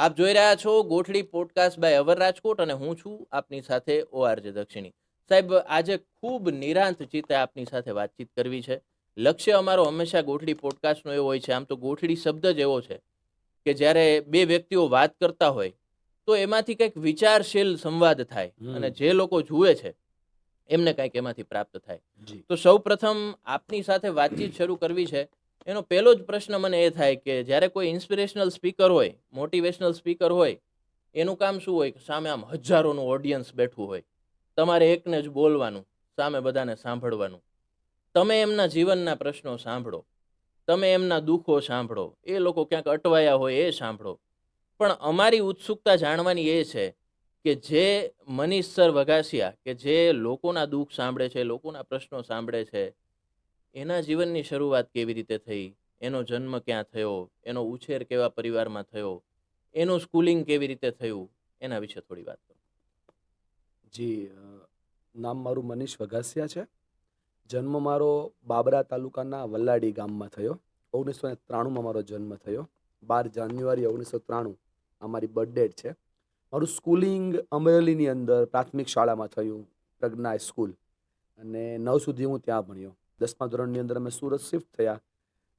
આપ જોઈ રહ્યા છો Gothdi podcast by our Rajkot અને હું છું આપની સાથે ઓ આરજે દક્ષિણી. સાહેબ આજે ખૂબ નિરાંત ચિત્તે આપની સાથે વાતચીત કરવી છે. લક્ષ્ય અમારો હંમેશા ગોઠડી પોડકાસ્ટનો એવો હોય છે. આમ તો ગોઠડી શબ્દ જ એવો છે કે જ્યારે બે વ્યક્તિઓ વાત કરતા હોય તો એમાંથી કંઈક વિચારશીલ સંવાદ થાય અને જે લોકો જુએ છે એમને કંઈક એમાંથી પ્રાપ્ત થાય. તો સૌ પ્રથમ આપની સાથે વાતચીત શરૂ કરવી છે. એનો પહેલો જ પ્રશ્ન મને એ થાય કે જ્યારે કોઈ ઇન્સ્પિરેશનલ સ્પીકર હોય મોટિવેશનલ સ્પીકર હોય, એનું કામ શું હોય કે સામે આમ હજારોનું ઓડિયન્સ બેઠું હોય. તમારે એકને જ બોલવાનું, સામે બધાને સાંભળવાનું. તમે એમના જીવનના પ્રશ્નો સાંભળો. તમે એમના દુઃખો સાંભળો. એ લોકો ક્યાંક અટવાયા હોય એ સાંભળો. પણ અમારી ઉત્સુકતા જાણવાની એ છે કે જે મનીષ સર વઘાસિયા કે જે લોકોના દુઃખ સાંભળે છે, લોકોના પ્રશ્નો સાંભળે છે એના જીવનની શરૂઆત કેવી રીતે થઈ? એનો જન્મ ક્યાં થયો? એનો ઉછેર કેવા પરિવારમાં થયો? એનું સ્કૂલિંગ કેવી રીતે થયું? એના વિશે થોડી વાત કરો. જી નામ મારું મનીષ વઘાસિયા છે. જન્મ મારો બાબરા તાલુકાના વલ્લાડી ગામમાં થયો. ઓગણીસો ને ત્રાણુંમાં મારો જન્મ થયો. બાર જાન્યુઆરી ઓગણીસો ત્રાણું અમારી મારી બર્થડેટ છે. મારું સ્કૂલિંગ અમરેલીની અંદર પ્રાથમિક શાળામાં થયું પ્રજ્ઞા સ્કૂલ. અને નવ સુધી હું ત્યાં ભણ્યો. દસમા ધોરણની અંદર અમે સુરત શિફ્ટ થયા.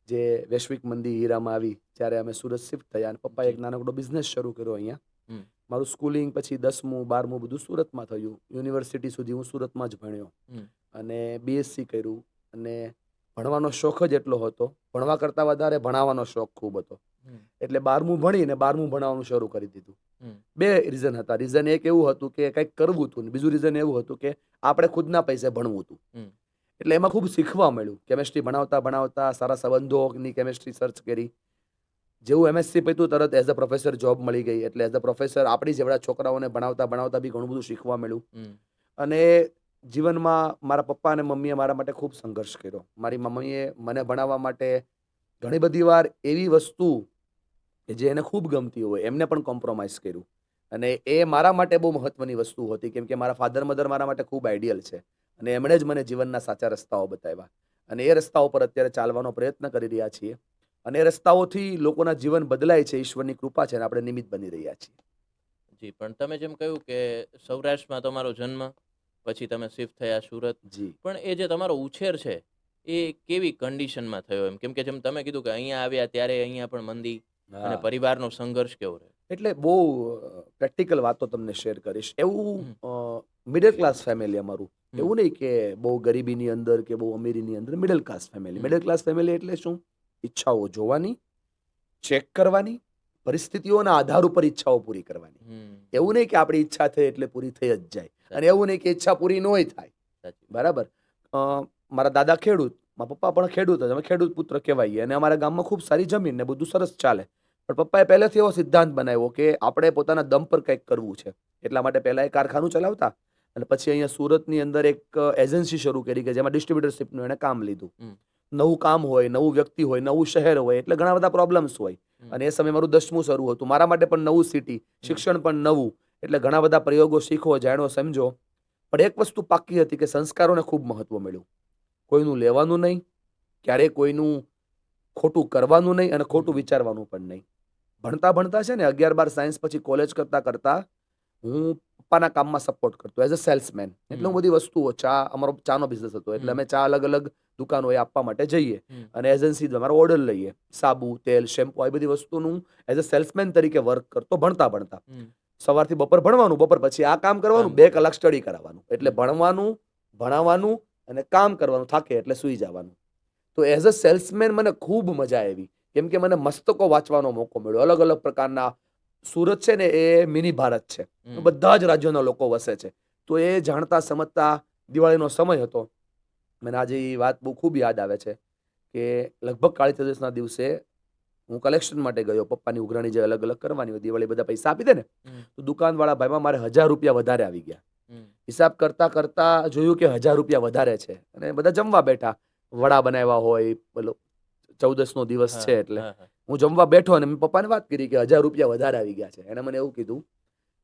જે વૈશ્વિક મંદી હીરામાં આવી ત્યારે અમે સુરત શિફ્ટ થયા અને પપ્પાએ એક નાનકડો બિઝનેસ શરૂ કર્યો અહીંયા. મારું સ્કૂલિંગ પછી દસમું બારમું બધું સુરતમાં થયું. યુનિવર્સિટી સુધી હું સુરતમાં જ ભણ્યો. અને બીએસસી કર્યું. અને ભણવાનો શોખ જ એટલો હતો. ભણવા કરતાં વધારે ભણાવવાનો શોખ ખૂબ હતો. એટલે બારમું ભણીને બારમું ભણાવવાનું શરૂ કરી દીધું. બે રીઝન હતા. રીઝન એક એવું હતું કે કંઈક કરવું હતું બીજું રીઝન એવું હતું કે આપણે ખુદના પૈસે ભણવું હતું. એટલે એમાં ખૂબ શીખવા મળ્યું. કેમેસ્ટ્રી ભણાવતા ભણાવતા સારા સંબંધોની કેમેસ્ટ્રી સર્ચ કરી. જેવું એમએસસી પીતું તરત એઝ અ પ્રોફેસર જોબ મળી ગઈ. એટલે એઝ અ પ્રોફેસર આપણી જેવડા છોકરાઓને ભણાવતા ભણાવતા બી ઘણું બધું શીખવા મળ્યું. અને જીવનમાં મારા પપ્પા અને મમ્મીએ મારા માટે ખૂબ સંઘર્ષ કર્યો. મારી મમ્મીએ મને ભણાવવા માટે ઘણી બધી વાર એવી વસ્તુ કે જે એને ખૂબ ગમતી હોય એમને પણ કોમ્પ્રોમાઇઝ કર્યું. અને એ મારા માટે બહુ મહત્વની વસ્તુ હતી. કેમ કે મારા ફાધર મધર મારા માટે ખૂબ આઈડિયલ છે. અને એમણે જ મને જીવનના સાચા રસ્તાઓ બતાવ્યા. અને એ રસ્તાઓ પર અત્યારે ચાલવાનો પ્રયત્ન કરી રહ્યા છીએ. અને એ રસ્તાઓથી લોકોના જીવન બદલાય છે ઈશ્વરની કૃપા છે અને આપણે નિમિત્ત બની રહ્યા છીએ. જી પણ તમે જેમ કહ્યું કે સૌરાષ્ટ્રમાં તમારો જન્મ પછી તમે શિફ્ટ થયા સુરત. જી. પણ એ જે તમારો ઉછેર છે એ કેવી કન્ડિશનમાં થયો એમ? કેમ કે જેમ તમે કીધું કે અહીંયા આવ્યા ત્યારે અહીંયા પણ મંદી અને. પરિવારનો સંઘર્ષ કેવો રહ્યો? એટલે બહુ પ્રેક્ટિકલ વાતો તમને શેર કરીશ. એવું મિડલ ક્લાસ ફેમિલી અમારું. એવું નહીં કે બહુ ગરીબીની અંદર કે બહુ અમીરીની અંદર middle class family. Middle class family એટલે શું? ઈચ્છાઓ જોવાની ચેક કરવાની પરિસ્થિતિઓના આધાર ઉપર ઈચ્છાઓ પૂરી કરવાની. એવું નહીં કે આપણી ઈચ્છા થઈ એટલે પૂરી થઈ જ જાય. અને એવું નહીં કે ઈચ્છા પૂરી નોય થાય. બરાબર? મારા દાદા ખેડૂત મારા પપ્પા પણ ખેડૂત જ. અમે ખેડૂત પુત્ર કહેવાઈએ. અને અમારા ગામમાં ખૂબ સારી જમીન ને બધું સરસ ચાલે. પણ પપ્પાએ પહેલેથી એવો સિદ્ધાંત બનાવ્યો કે આપણે પોતાના દમ પર કંઈક કરવું છે. એટલા માટે પહેલા એ કારખાનું ચલાવતા. અને પછી અહીંયા સુરતની અંદર એક એજન્સી શરૂ કરી કે જેમાં ડિસ્ટ્રીબ્યુટરશીપનું એણે કામ લીધું. નવું કામ હોય નવું વ્યક્તિ હોય નવું શહેર હોય એટલે ઘણા બધા પ્રોબ્લેમ્સ હોય. અને એ સમયે મારું દસમું શરૂ હતું. મારા માટે પણ નવું સિટી શિક્ષણ પણ નવું એટલે ઘણા બધા પ્રયોગો શીખો જાણો સમજો. પણ એક વસ્તુ પાકી હતી કે સંસ્કારોને ખૂબ મહત્વ મળ્યું. કોઈનું લેવાનું નહીં ક્યારેય કોઈનું ખોટું કરવાનું નહીં અને ખોટું વિચારવાનું પણ નહીં. ભણતા ભણતા છે ને અગિયાર બાર સાયન્સ પછી કોલેજ કરતા કરતા હું પપ્પાના કામમાં સપોર્ટ કરતો એઝ અ સેલ્સમેન એટલે હું બધી વસ્તુઓ ચા અમારો ચાનો બિઝનેસ હતો. એટલે અમે ચા અલગ અલગ દુકાનોએ આપવા માટે જઈએ. અને એજન્સી દ્વારા ઓર્ડર લઈએ. સાબુ તેલ શેમ્પુ આ બધી વસ્તુનું એઝ અ સેલ્સમેન તરીકે વર્ક કરતો ભણતા ભણતા. સવારથી બપોર ભણવાનું બપોર પછી આ કામ કરવાનું બે કલાક સ્ટડી કરાવવાનું. એટલે ભણવાનું ભણાવવાનું અને કામ કરવાનું થાકે એટલે સૂઈ જવાનું. તો એઝ અ સેલ્સમેન મને ખૂબ મજા આવી. કેમ કે મને મસ્તકો વાંચવાનો મોકો મળ્યો. અલગ અલગ પ્રકારના સુરત છે ને એ મિની ભારત છે. બધા જ રાજ્યોના લોકો વસે છે. તો એ જાણતા સમજતા દિવાળીનો સમય હતો. મને આજે એ વાત બહુ ખૂબ યાદ આવે છે કે લગભગ કાળી ચૌદસના દિવસે હું કલેક્શન માટે ગયો. પપ્પાની ઉઘરાણી જે અલગ અલગ કરવાની હોય દિવાળી બધા પૈસા આપી દે ને. તો દુકાનવાળા ભાઈમાં મારે હજાર રૂપિયા વધારે આવી ગયા. હિસાબ કરતા કરતા જોયું કે હજાર રૂપિયા વધારે છે. અને બધા જમવા બેઠા. વડા બનાવ્યા હોય પેલો ચૌદસનો દિવસ છે એટલે. હા, જમવા બેઠો અને મેં પપ્પાને વાત કરી કે હજાર રૂપિયા વધારે આવી ગયા છે. એને મને એવું કીધું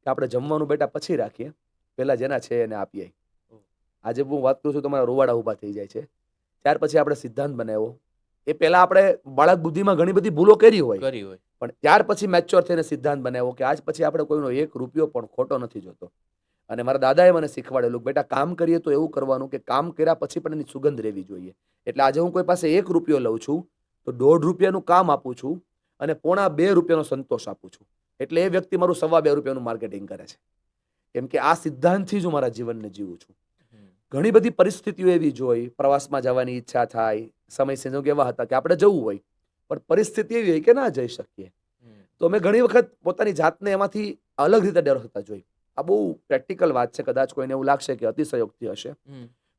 કે આપણે જમવાનું બેટા પછી રાખીએ. પહેલા જેના છે એને આપીએ આજે હું વાત કરું છું તો મારા રોવાડા ઊભા થઈ જાય છે. ત્યાર પછી આપણે સિદ્ધાંત બનાવ્યો. એ પહેલા આપણે બાળક બુદ્ધિમાં ઘણી બધી ભૂલો કરી હોય. કરી હોય. પણ ત્યાર પછી મેચ્યોર થઈને સિદ્ધાંત બનાવ્યો કે આજ પછી આપણે કોઈનો એક રૂપિયો પણ ખોટો નથી જોતો. અને મારા દાદાએ મને શીખવાડેલું બેટા કામ કરીએ તો એવું કરવાનું કે કામ કર્યા પછી પણ એની સુગંધ રહેવી જોઈએ. એટલે આજે હું કોઈ પાસે એક રૂપિયો લઉં છું તો દોઢ રૂપિયાનું કામ આપું છું અને પોણા બે રૂપિયાનો સંતોષ આપું છું. એટલે એ વ્યક્તિ મારું સવા બે રૂપિયાનું માર્કેટિંગ કરે છે. કેમ કે આ સિદ્ધાંતથી જ હું મારા જીવનને જીવું છું. ઘણી બધી પરિસ્થિતિઓ એવી જોઈ પ્રવાસમાં જવાની ઈચ્છા થાય સમય સંજોગ એવા હતા કે આપણે જવું હોય પણ પરિસ્થિતિ એવી હોય કે ના જઈ શકીએ. તો અમે ઘણી વખત પોતાની જાતને એમાંથી અલગ રીતે ડર થતા જોઈ. આ બહુ પ્રેક્ટિકલ વાત છે કદાચ કોઈને એવું લાગશે કે અતિશયોક્તિ હશે.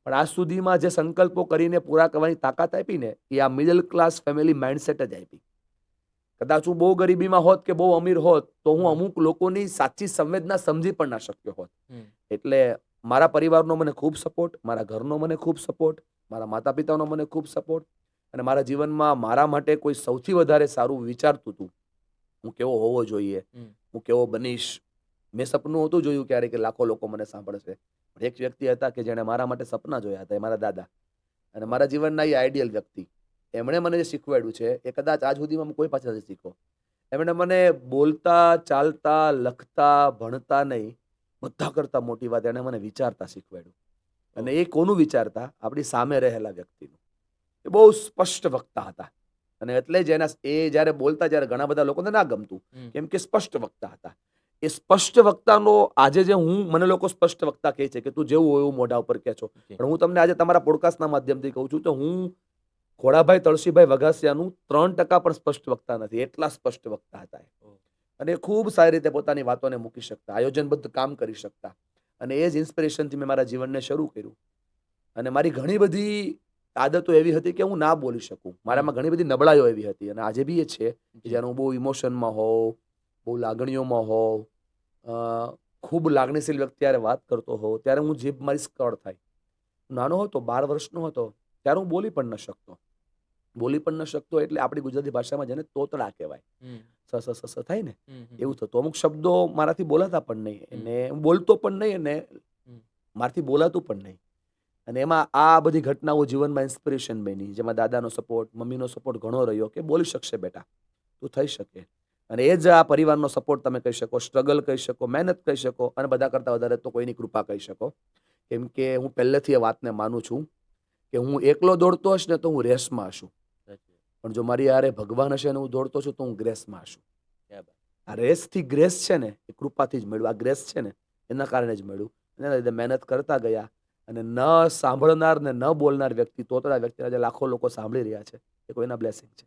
પણ આજ સુધીમાં જે સંકલ્પો કરીને પૂરા કરવાની તાકાત આપી ને એ આ મિડલ ક્લાસ ફેમિલી માઇન્ડસેટ જ આપી. કદાચ હું બહુ ગરીબીમાં હોત કે બહુ અમીર હોત તો હું અમુક લોકોની સાચી સંવેદના સમજી પણ ના શક્યો હોત. એટલે મારા પરિવારનો મને ખૂબ સપોર્ટ મારા ઘરનો મને ખૂબ સપોર્ટ મારા માતા પિતાનો મને ખૂબ સપોર્ટ અને મારા જીવનમાં મારા માટે કોઈ સૌથી વધારે સારું વિચારતું હતું હું કેવો હોવો જોઈએ હું કેવો બનીશ. મેં સપનું હતું જોયું ક્યારે કે લાખો લોકો મને સાંભળશે. એક વ્યક્તિ હતા કે જેણે મારા માટે સપના જોયા હતા એ મારા દાદા. અને મારા જીવનના એ આઈડિયલ વ્યક્તિ. એમણે મને જે શીખવાડ્યું છે એ કદાચ આજ સુધીમાં કોઈ કોઈ પાસેથી શીખો એમણે મને બોલતા ચાલતા લખતા ભણતા નહીં બધા કરતાં મોટી વાત એણે મને વિચારતા શીખવાડ્યું. અને એ કોનું વિચારતા? આપણી સામે રહેલા વ્યક્તિનું. એ બહુ સ્પષ્ટ વક્તા હતા. અને એટલે જ એના એ જ્યારે બોલતા જ્યારે ઘણા બધા લોકોને ના ગમતું. કેમ કે સ્પષ્ટ વક્તા હતા. એ સ્પષ્ટ વક્તાનો આજે જે હું મને લોકો સ્પષ્ટ વક્તા કહે છે કે તું જેવું હોય એવું મોઢા ઉપર કહે છો. પણ હું તમને આજે તમારા પોડકાસ્ટના માધ્યમથી કહું છું તો હું ખોડાભાઈ તળસીભાઈ વઘાસિયાનું ત્રણ ટકા પણ સ્પષ્ટ વક્તા નથી એટલા સ્પષ્ટ વક્તા હતા અને ખૂબ સારી રીતે પોતાની વાતોને મૂકી શકતા આયોજનબદ્ધ કામ કરી શકતા. અને એ જ ઇન્સ્પિરેશનથી મેં મારા જીવનને શરૂ કર્યું. અને મારી ઘણી બધી આદતો એવી હતી કે હું ના બોલી શકું. મારામાં ઘણી બધી નબળાઈઓ એવી હતી અને આજે બી એ છે કે જ્યારે હું બહુ ઇમોશનમાં હોઉં બહુ લાગણીઓમાં હોવ ખૂબ લાગણીશીલ વ્યક્તિ ત્યારે વાત કરતો હોઉં ત્યારે હું જીભ મારી સ્કળ થાય. નાનો હતો બાર વર્ષનો હતો ત્યારે હું બોલી પણ ન શકતો. બોલી પણ ન શકતો એટલે આપણી ગુજરાતી ભાષામાં જેને તોતડા કહેવાય. હમ. સ સ સ સ થાય ને. એવું થતું. અમુક શબ્દો મારાથી બોલાતા પણ નહીં. અને હું બોલતો પણ નહીં અને મારાથી બોલાતું પણ નહીં. અને એમાં આ બધી ઘટનાઓ જીવનમાં ઇન્સ્પિરેશન બની. જેમાં દાદાનો સપોર્ટ મમ્મીનો સપોર્ટ ઘણો રહ્યો કે બોલી શકશે બેટા. તું થઈ શકે. અને એ જ આ પરિવારનો સપોર્ટ તમે કહી શકો સ્ટ્રગલ કહી શકો મહેનત કહી શકો અને બધા કરતાં વધારે તો કોઈની કૃપા કહી શકો. કેમ કે હું પહેલેથી એ વાતને માનું છું કે હું એકલો દોડતો હશ ને તો હું રેસમાં હશું. પણ જો મારી આરે ભગવાન હશે ને હું દોડતો છું તો હું ગ્રેસમાં હશું. આ રેસથી ગ્રેસ છે ને એ કૃપાથી જ મળ્યું. આ ગ્રેસ છે ને એના કારણે જ મળ્યું. એના લીધે મહેનત કરતા ગયા અને ન સાંભળનાર ને ન બોલનાર વ્યક્તિ તોતરા વ્યક્તિના જે લાખો લોકો સાંભળી રહ્યા છે એ કોઈના બ્લેસિંગ છે.